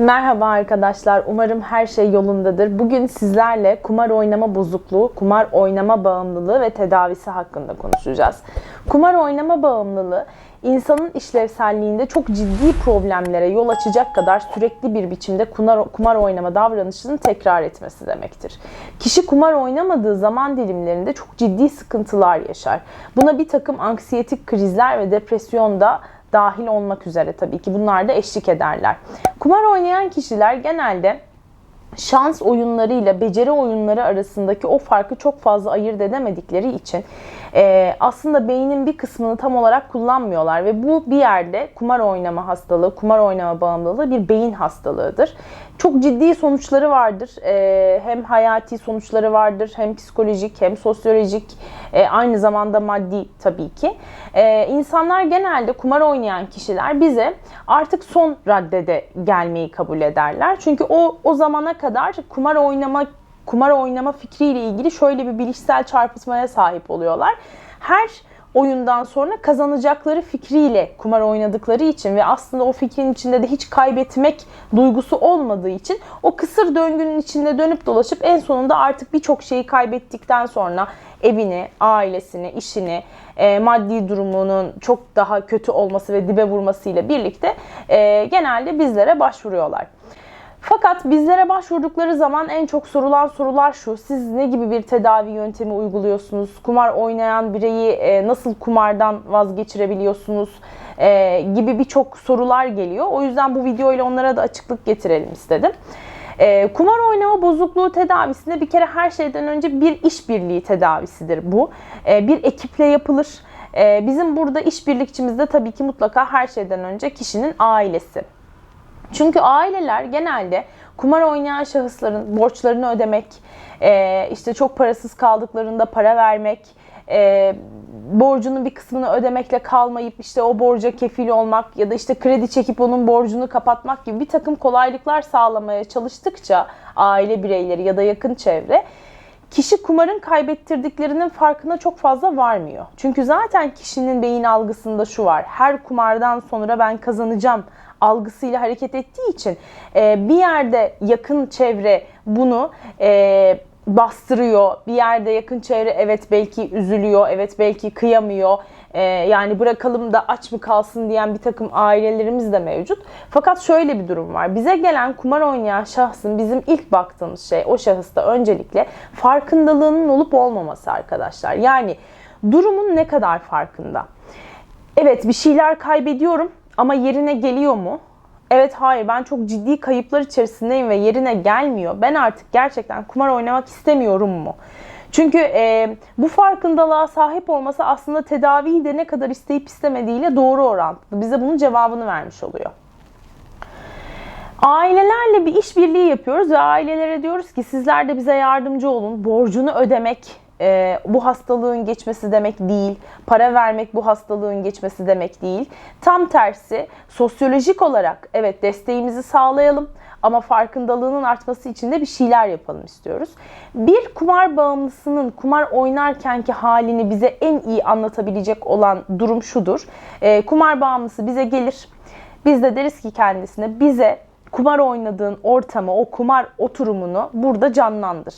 Merhaba arkadaşlar. Umarım her şey yolundadır. Bugün sizlerle kumar oynama bozukluğu, kumar oynama bağımlılığı ve tedavisi hakkında konuşacağız. Kumar oynama bağımlılığı insanın işlevselliğinde çok ciddi problemlere yol açacak kadar sürekli bir biçimde kumar, kumar oynama davranışını tekrar etmesi demektir. Kişi kumar oynamadığı zaman dilimlerinde çok ciddi sıkıntılar yaşar. Buna bir takım anksiyetik krizler ve depresyon da dahil olmak üzere tabii ki bunlar da eşlik ederler. Kumar oynayan kişiler genelde şans oyunlarıyla beceri oyunları arasındaki o farkı çok fazla ayırt edemedikleri için e, aslında beynin bir kısmını tam olarak kullanmıyorlar ve bu bir yerde kumar oynama hastalığı, kumar oynama bağımlılığı bir beyin hastalığıdır. Çok ciddi sonuçları vardır. E, hem hayati sonuçları vardır, hem psikolojik, hem sosyolojik, e, aynı zamanda maddi tabii ki. E, insanlar genelde kumar oynayan kişiler bize artık son raddede gelmeyi kabul ederler. Çünkü o o zamana kadar kumar oynama kumar oynama fikriyle ilgili şöyle bir bilişsel çarpıtmaya sahip oluyorlar. Her oyundan sonra kazanacakları fikriyle kumar oynadıkları için ve aslında o fikrin içinde de hiç kaybetmek duygusu olmadığı için o kısır döngünün içinde dönüp dolaşıp en sonunda artık birçok şeyi kaybettikten sonra evini, ailesini, işini, e, maddi durumunun çok daha kötü olması ve dibe vurmasıyla birlikte e, genelde bizlere başvuruyorlar. Fakat bizlere başvurdukları zaman en çok sorulan sorular şu. Siz ne gibi bir tedavi yöntemi uyguluyorsunuz? Kumar oynayan bireyi e, nasıl kumardan vazgeçirebiliyorsunuz? E, gibi birçok sorular geliyor. O yüzden bu video ile onlara da açıklık getirelim istedim. E, kumar oynama bozukluğu tedavisinde bir kere her şeyden önce bir işbirliği tedavisidir bu. bir ekiple yapılır. bizim burada işbirlikçimiz de tabii ki mutlaka her şeyden önce kişinin ailesi. Çünkü aileler genelde kumar oynayan şahısların borçlarını ödemek, e, işte çok parasız kaldıklarında para vermek, e, borcunun bir kısmını ödemekle kalmayıp işte o borca kefil olmak ya da işte kredi çekip onun borcunu kapatmak gibi bir takım kolaylıklar sağlamaya çalıştıkça aile bireyleri ya da yakın çevre kişi kumarın kaybettirdiklerinin farkına çok fazla varmıyor. Çünkü zaten kişinin beyin algısında şu var. Her kumardan sonra ben kazanacağım algısıyla hareket ettiği için e, bir yerde yakın çevre bunu e, bastırıyor. Bir yerde yakın çevre evet belki üzülüyor, evet belki kıyamıyor. Ee, yani bırakalım da aç mı kalsın diyen bir takım ailelerimiz de mevcut. Fakat şöyle bir durum var. Bize gelen kumar oynayan şahsın bizim ilk baktığımız şey o şahısta öncelikle farkındalığının olup olmaması arkadaşlar. Yani durumun ne kadar farkında? Evet bir şeyler kaybediyorum ama yerine geliyor mu? Evet hayır ben çok ciddi kayıplar içerisindeyim ve yerine gelmiyor. Ben artık gerçekten kumar oynamak istemiyorum mu? Çünkü e, bu farkındalığa sahip olması aslında tedaviyi de ne kadar isteyip istemediğiyle doğru orantılı. Bize bunun cevabını vermiş oluyor. Ailelerle bir işbirliği yapıyoruz ve ailelere diyoruz ki sizler de bize yardımcı olun. Borcunu ödemek e, bu hastalığın geçmesi demek değil. Para vermek bu hastalığın geçmesi demek değil. Tam tersi sosyolojik olarak evet desteğimizi sağlayalım ama farkındalığının artması için de bir şeyler yapalım istiyoruz. Bir kumar bağımlısının kumar oynarkenki halini bize en iyi anlatabilecek olan durum şudur. E, kumar bağımlısı bize gelir. Biz de deriz ki kendisine bize kumar oynadığın ortamı, o kumar oturumunu burada canlandır.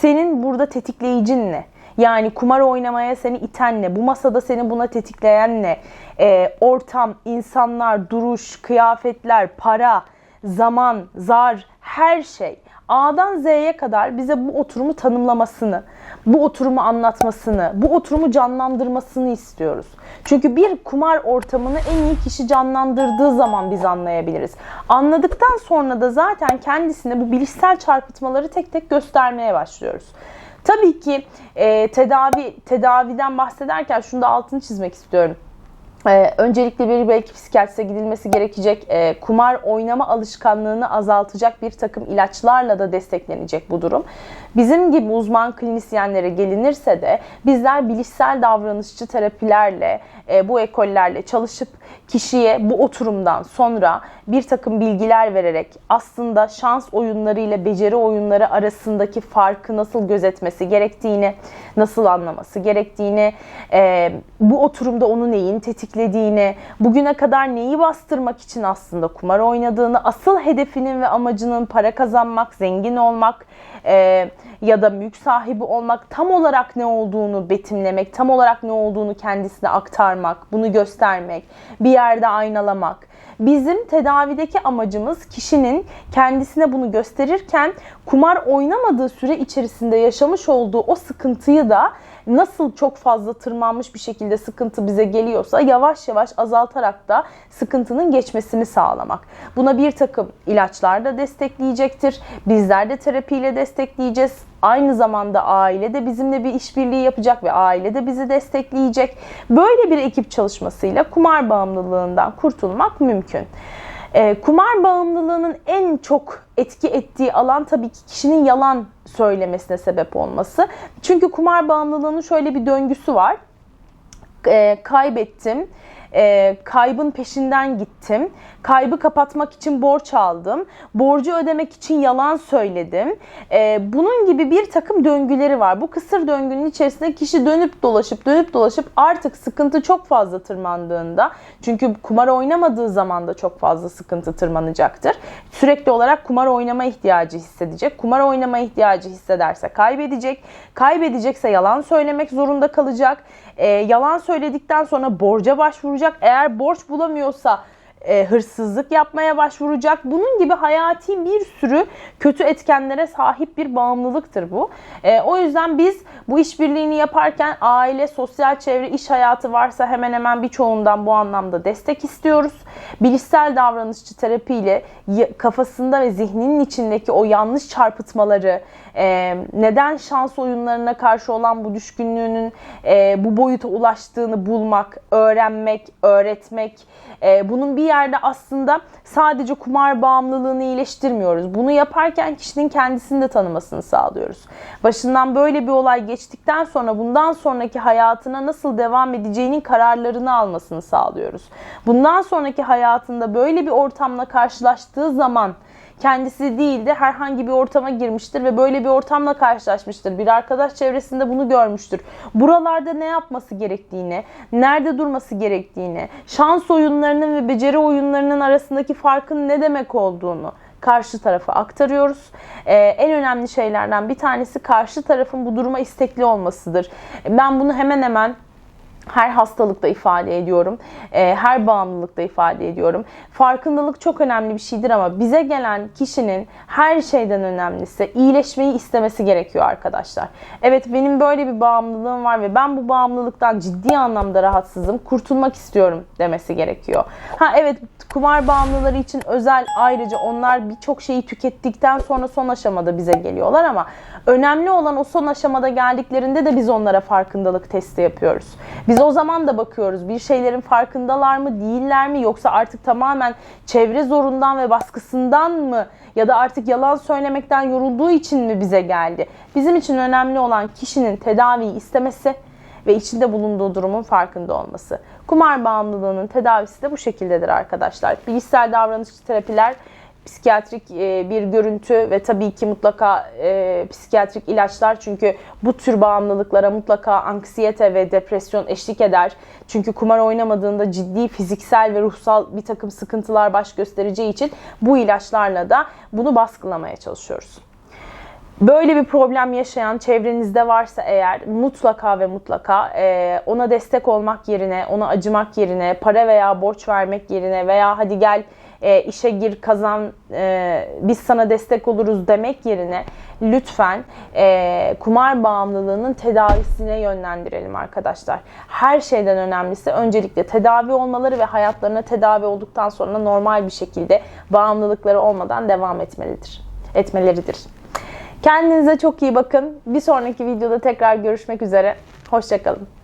Senin burada tetikleyicin ne? Yani kumar oynamaya seni iten ne? Bu masada seni buna tetikleyen ne? E, ortam, insanlar, duruş, kıyafetler, para, zaman, zar, her şey. A'dan Z'ye kadar bize bu oturumu tanımlamasını, bu oturumu anlatmasını, bu oturumu canlandırmasını istiyoruz. Çünkü bir kumar ortamını en iyi kişi canlandırdığı zaman biz anlayabiliriz. Anladıktan sonra da zaten kendisine bu bilişsel çarpıtmaları tek tek göstermeye başlıyoruz. Tabii ki e, tedavi tedaviden bahsederken şunu da altını çizmek istiyorum. Ee, öncelikle bir belki psikiyatriste gidilmesi gerekecek e, kumar oynama alışkanlığını azaltacak bir takım ilaçlarla da desteklenecek bu durum. Bizim gibi uzman klinisyenlere gelinirse de bizler bilişsel davranışçı terapilerle e, bu ekollerle çalışıp kişiye bu oturumdan sonra bir takım bilgiler vererek aslında şans oyunları ile beceri oyunları arasındaki farkı nasıl gözetmesi gerektiğini, nasıl anlaması gerektiğini, e, bu oturumda onu neyin tetiklediğini, bugüne kadar neyi bastırmak için aslında kumar oynadığını, asıl hedefinin ve amacının para kazanmak, zengin olmak, e, ya da mülk sahibi olmak tam olarak ne olduğunu betimlemek, tam olarak ne olduğunu kendisine aktarmak, bunu göstermek, bir yerde aynalamak. Bizim tedavideki amacımız kişinin kendisine bunu gösterirken kumar oynamadığı süre içerisinde yaşamış olduğu o sıkıntıyı da nasıl çok fazla tırmanmış bir şekilde sıkıntı bize geliyorsa yavaş yavaş azaltarak da sıkıntının geçmesini sağlamak. Buna bir takım ilaçlar da destekleyecektir. Bizler de terapiyle destekleyeceğiz. Aynı zamanda aile de bizimle bir işbirliği yapacak ve aile de bizi destekleyecek. Böyle bir ekip çalışmasıyla kumar bağımlılığından kurtulmak mümkün. E, kumar bağımlılığının en çok etki ettiği alan tabii ki kişinin yalan söylemesine sebep olması. Çünkü kumar bağımlılığının şöyle bir döngüsü var. E, kaybettim, e, kaybın peşinden gittim, kaybı kapatmak için borç aldım, borcu ödemek için yalan söyledim. E, bunun gibi bir takım döngüleri var. Bu kısır döngünün içerisinde kişi dönüp dolaşıp dönüp dolaşıp artık sıkıntı çok fazla tırmandığında çünkü kumar oynamadığı zaman da çok fazla sıkıntı tırmanacaktır. Sürekli olarak kumar oynama ihtiyacı hissedecek. Kumar oynama ihtiyacı hissederse kaybedecek. Kaybedecekse yalan söylemek zorunda kalacak. E, yalan söyledikten sonra borca başvuracak. Eğer borç bulamıyorsa e, hırsızlık yapmaya başvuracak. Bunun gibi hayati bir sürü kötü etkenlere sahip bir bağımlılıktır bu. E, o yüzden biz bu işbirliğini yaparken aile, sosyal çevre, iş hayatı varsa hemen hemen birçoğundan bu anlamda destek istiyoruz. Bilişsel davranışçı terapiyle kafasında ve zihninin içindeki o yanlış çarpıtmaları, e, neden şans oyunlarına karşı olan bu düşkünlüğünün e, bu boyuta ulaştığını bulmak, öğrenmek, öğretmek, e, bunun bir yerde aslında sadece kumar bağımlılığını iyileştirmiyoruz. Bunu yaparken kişinin kendisini de tanımasını sağlıyoruz. Başından böyle bir olay geçtikten sonra bundan sonraki hayatına nasıl devam edeceğinin kararlarını almasını sağlıyoruz. Bundan sonraki hayatında böyle bir ortamla karşılaştığı zaman kendisi değil de herhangi bir ortama girmiştir ve böyle bir ortamla karşılaşmıştır. Bir arkadaş çevresinde bunu görmüştür. Buralarda ne yapması gerektiğini, nerede durması gerektiğini, şans oyunlarının ve beceri oyunlarının arasındaki farkın ne demek olduğunu karşı tarafa aktarıyoruz. Ee, en önemli şeylerden bir tanesi karşı tarafın bu duruma istekli olmasıdır. Ben bunu hemen hemen her hastalıkta ifade ediyorum. E, her bağımlılıkta ifade ediyorum. Farkındalık çok önemli bir şeydir ama bize gelen kişinin her şeyden önemlisi iyileşmeyi istemesi gerekiyor arkadaşlar. Evet benim böyle bir bağımlılığım var ve ben bu bağımlılıktan ciddi anlamda rahatsızım. Kurtulmak istiyorum demesi gerekiyor. Ha evet kumar bağımlıları için özel ayrıca onlar birçok şeyi tükettikten sonra son aşamada bize geliyorlar ama önemli olan o son aşamada geldiklerinde de biz onlara farkındalık testi yapıyoruz. Biz o zaman da bakıyoruz bir şeylerin farkındalar mı değiller mi yoksa artık tamamen çevre zorundan ve baskısından mı ya da artık yalan söylemekten yorulduğu için mi bize geldi? Bizim için önemli olan kişinin tedaviyi istemesi ve içinde bulunduğu durumun farkında olması. Kumar bağımlılığının tedavisi de bu şekildedir arkadaşlar. Bilişsel davranışçı terapiler psikiyatrik e, bir görüntü ve tabii ki mutlaka e, psikiyatrik ilaçlar çünkü bu tür bağımlılıklara mutlaka anksiyete ve depresyon eşlik eder. Çünkü kumar oynamadığında ciddi fiziksel ve ruhsal bir takım sıkıntılar baş göstereceği için bu ilaçlarla da bunu baskılamaya çalışıyoruz. Böyle bir problem yaşayan çevrenizde varsa eğer mutlaka ve mutlaka e, ona destek olmak yerine, ona acımak yerine, para veya borç vermek yerine veya hadi gel e, işe gir kazan e, biz sana destek oluruz demek yerine lütfen e, kumar bağımlılığının tedavisine yönlendirelim arkadaşlar. Her şeyden önemlisi öncelikle tedavi olmaları ve hayatlarına tedavi olduktan sonra normal bir şekilde bağımlılıkları olmadan devam etmelidir. Etmeleridir. Kendinize çok iyi bakın. Bir sonraki videoda tekrar görüşmek üzere. Hoşçakalın.